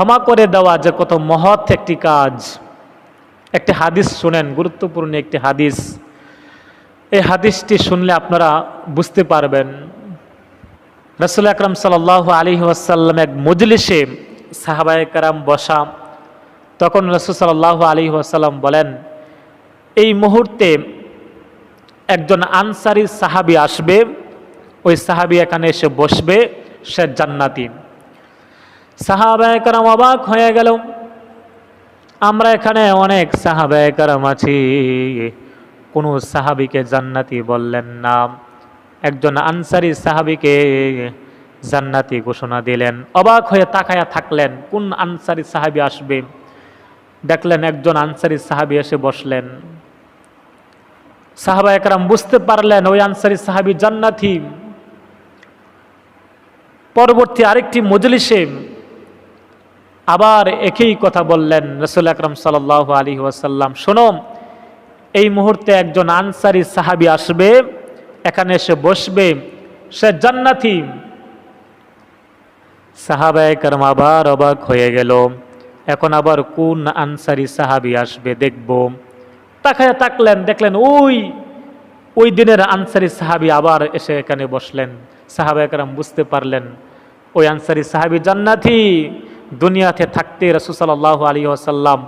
ক্ষমা করে দেওয়া যে কত মহৎ একটি কাজ। একটি হাদিস শুনেন, গুরুত্বপূর্ণ একটি হাদিস। এই হাদিসটি শুনলে আপনারা বুঝতে পারবেন। রসুল আকরম সাল আলী ওয়াসাল্লাম এক মজলিসে সাহাবায় কারাম বসা। তখন রসুল সাল্লাহ আলী ওয়াসাল্লাম বলেন, এই মুহূর্তে একজন আনসারি সাহাবি আসবে, ওই সাহাবি এখানে এসে বসবে, সে জান্নাতি। সাহাবায় কারাম অবাক হয়ে গেল। আমরা এখানে অনেক সাহাবায় কারাম আছি। কোনো সাহাবিকে জান্নাতি বললেন না। একজন আনসারি সাহাবিকে জান্নাতি ঘোষণা দিলেন। অবাক হয়ে তাকায়া থাকলেন, কোন আনসারি সাহাবি আসবে? দেখলেন একজন আনসারি সাহাবি এসে বসলেন। সাহাবা একরাম বুঝতে পারলেন, ওই আনসারি সাহাবি জান্নাতি। পরবর্তী আরেকটি মজলিসে আবার একই কথা বললেন রসুল আকরম সাল আলী ওয়াসাল্লাম। শোনো, এই মুহূর্তে একজন আনসারি সাহাবি আসবে, এখানে এসে বসবে, সে জান্নাতি। সাহাবায় করম আবার অবাক হয়ে গেল। এখন আবার কোন আনসারি সাহাবি আসবে দেখব। তাকায় তাকলেন, দেখলেন ওই ওই দিনের আনসারি সাহাবি আবার এসে এখানে বসলেন। সাহাবা একরাম বুঝতে পারলেন, ওই আনসারি সাহাবি জান্নাতি। দুনিয়াতে থাকতে রসুসাল্লাহ আলী আসাল্লাম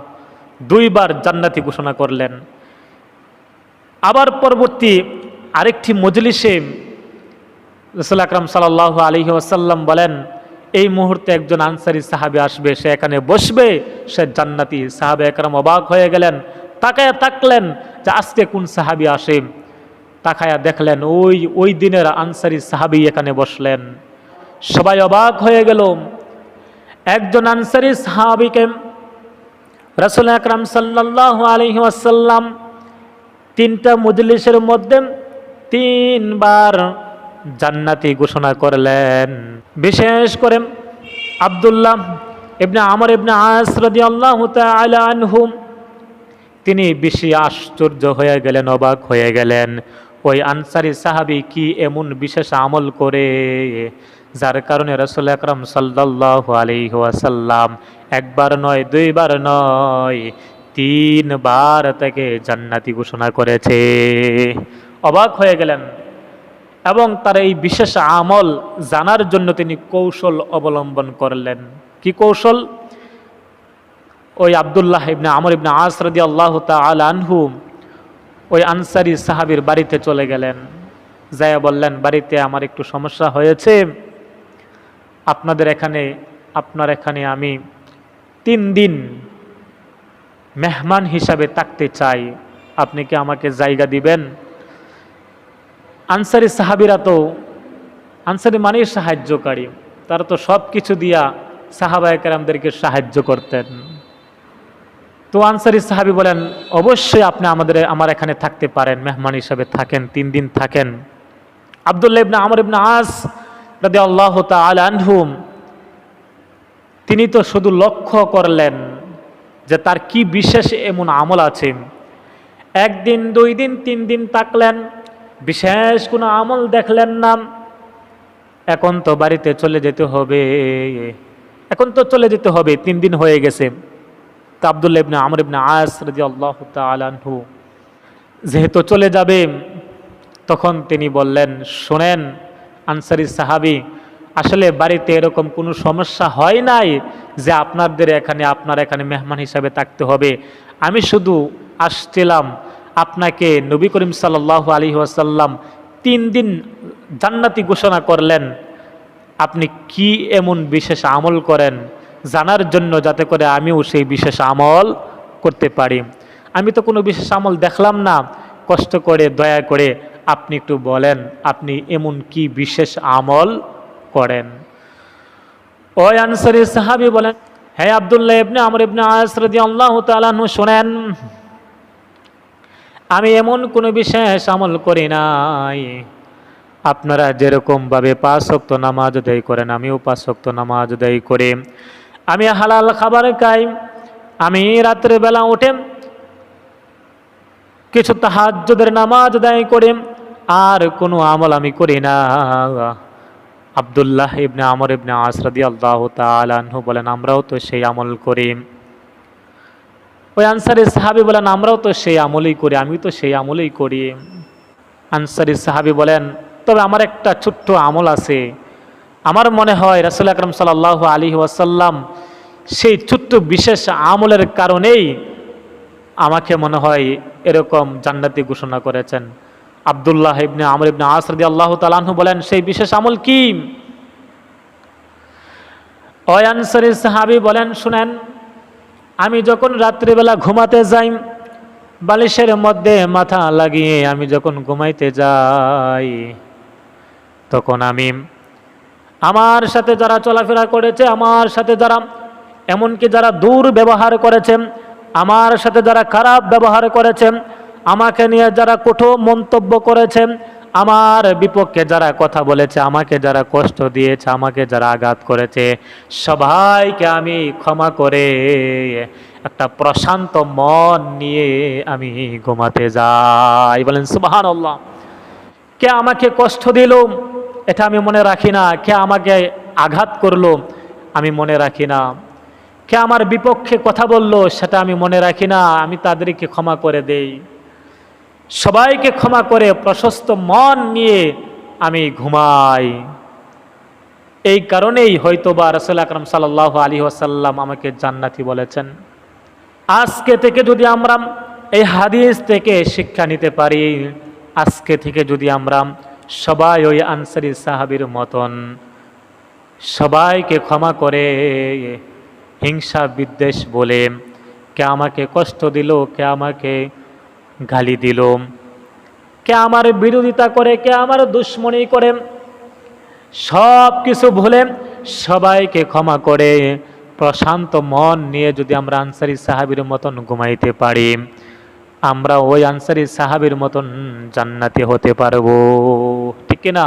দুইবার জান্নাতি ঘোষণা করলেন। আবার পরবর্তী আরেকটি মজলিসে রসুল আকরাম সাল্লাহ আলী আসাল্লাম বলেন, এই মুহূর্তে একজন আনসারি সাহাবি আসবে, সে এখানে বসবে, সে জান্নাতি। সাহাবে একরাম অবাক হয়ে গেলেন, তাকায়া তাকলেন যে আজকে কোন সাহাবি আসে? তাকায়া দেখলেন, ওই ওই দিনের আনসারি সাহাবি এখানে বসলেন। সবাই অবাক হয়ে গেল একজন আনসারি সাহাবিকে রসুল আকরাম সাল্লাহ আলহি আসাল্লাম তিনটা মজলিসের মধ্যে তিনবার জান্নাতি ঘোষণা করলেন। বিশেষ করে আবদুল্লাহ ইবনে আমর ইবনে আসরদি আল্লাহ আনহুম তিনি বেশি আশ্চর্য হয়ে গেলেন, অবাক হয়ে গেলেন। ওই আনসারি সাহাবি কি এমন বিশেষ আমল করে? যার কারণে রসুল আকরম সাল্লাহ আলিহাসাল্লাম একবার নয়, দুইবার নয়, তিনবার তাকে জান্নাতি ঘোষণা করেছে। অবাক হয়ে গেলেন এবং তার এই বিশেষ আমল জানার জন্য তিনি কৌশল অবলম্বন করলেন। কি কৌশল? ওই আবদুল্লাহ ইবনে আমর ইবনে আসরদি আল্লাহ আনহু ওই আনসারি সাহাবির বাড়িতে চলে গেলেন। যায়া বললেন, বাড়িতে আমার একটু সমস্যা হয়েছে। আপনাদের এখানে, আপনার এখানে আমি তিন দিন মেহমান হিসাবে থাকতে চাই। আপনি কি আমাকে জায়গা দিবেন? আনসারি সাহাবিরা তো, আনসারি মানেই সাহায্যকারী। তারা তো সব কিছু দিয়া সাহাবায়কেরামদেরকে সাহায্য করতেন। তো আনসারি সাহাবি বলেন, অবশ্যই আপনি আমাদের, আমার এখানে থাকতে পারেন, মেহমান হিসাবে থাকেন, তিন দিন থাকেন। আবদুল্লাহ ইবনা আমর ইবনা আস রাদি আল্লাহ আনহুম, তিনি তো শুধু লক্ষ্য করলেন যে তার কি বিশেষ এমন আমল আছে। একদিন, দুই দিন, তিন দিন তাকলেন, বিশেষ কোনো আমল দেখলেন না। এখন তো বাড়িতে চলে যেতে হবে। এখন তো চলে যেতে হবে, তিন দিন হয়ে গেছে। তা আবদুল্লাহ ইবনে আমর ইবনে আস রাজি আল্লাহ তালানহু যেহেতু চলে যাবে, তখন তিনি বললেন, শোনেন আনসারি সাহাবি, আসলে বাড়িতে এরকম কোনো সমস্যা হয় নাই যে আপনাদের এখানে, আপনার এখানে মেহমান হিসাবে থাকতে হবে। আমি শুধু আসছিলাম আপনাকে নবী করিম সাল্লাহ আলী আসাল্লাম তিন দিন জান্নাতি ঘোষণা করলেন, আপনি কি এমন বিশেষ আমল করেন জানার জন্য যাতে করে আমিও সেই বিশেষ আমল করতে পারি। আমি তো কোনো বিশেষ আমল দেখলাম না, কষ্ট করে, দয়া করে আপনি একটু বলেন, আপনি এমন কি বিশেষ আমল করেন? ওই আনসারি সাহাবি বলেন হ্যাঁ আবদুল্লাহ ইবনে আমর ইবনে আসরদি আল্লাহ তালাহু শোনেন, আমি এমন কোনো বিশেষ আমল করি নাই। আপনারা যেরকমভাবে পাঁচ শক্ত নামাজ আদায় করেন, আমিও পাঁচ শক্ত নামাজ আদায় করে। আমি হালাল খাবার খাই, আমি রাত্রে বেলা উঠে কিছু তাহাজ্যদের নামাজ আদায় করে। আর কোনো আমল আমি করি না। আবদুল্লাহ ইবনে আমর ইবনে আসরাদি আল্লাহ তালাহু বলেন, আমরাও তো সেই আমল করি। ওই আনসারি সাহাবি বলেন, আমরাও তো সেই আমলই করি আমি তো সেই আমলই করি। আনসারি সাহাবি বলেন, তবে আমার একটা ছোট্ট আমল আছে। আমার মনে হয় রাসুল আকরম সাল্লাহ আলী ওয়াসাল্লাম সেই ছোট্ট বিশেষ আমলের কারণেই আমাকে মনে হয় এরকম জান্নাতি ঘোষণা করেছেন। আবদুল্লাহ ইবনে আমর ইবনে আসরদি আল্লাহ তালাহু বলেন, সেই বিশেষ আমল কি? অয়ানসারি সাহাবি বলেন, শুনেন, আমি যখন রাত্রিবেলা ঘুমাতে যাই, বালিশের মধ্যে মাথা লাগিয়ে আমি যখন ঘুমাইতে যাই, তখন আমি আমার সাথে যারা চলাফেরা করেছে, আমার সাথে যারা, এমনকি যারা দূর ব্যবহার করেছে, আমার সাথে যারা খারাপ ব্যবহার করেছে আমাকে নিয়ে যারা কঠোর মন্তব্য করেছেন, আমার বিপক্ষে যারা কথা বলেছে, আমাকে যারা কষ্ট দিয়েছে, আমাকে যারা আঘাত করেছে, সবাইকে আমি ক্ষমা করে একটা প্রশান্ত মন নিয়ে আমি ঘুমাতে যাই। বলেন সুবাহান আল্লাহ কে আমাকে কষ্ট দিল, এটা আমি মনে রাখি না। কে আমাকে আঘাত করল, আমি মনে রাখি না। কে আমার বিপক্ষে কথা বলল, সেটা আমি মনে রাখি না। আমি তাদেরকে ক্ষমা করে দেই। সবাইকে ক্ষমা করে প্রশস্ত মন নিয়ে আমি ঘুমাই। এই কারণেই হয়তো বা রসুল আকরম সাল্লাহ আলী ওয়াসাল্লাম আমাকে জান্নাতি বলেছেন। আজকে থেকে যদি আমরা এই হাদিস থেকে শিক্ষা নিতে পারি, আজকে থেকে যদি আমরা সবাই ওই আনসারি সাহাবির মতন সবাইকে ক্ষমা করে হিংসা বিদ্বেষ বলে কে আমাকে কষ্ট দিল, কে আমাকে গালি দিল কে আমার বিরোধিতা করে, কে আমার দুশ্মনী করে? সব কিছু ভুলে সবাইকে ক্ষমা করে, প্রশান্ত মন নিয়ে যদি আমরা আনসারি সাহাবির মতন ঘুমাইতে পারি, আমরা ওই আনসারি সাহাবির মতন জান্নাতি হতে পারব। ঠিক না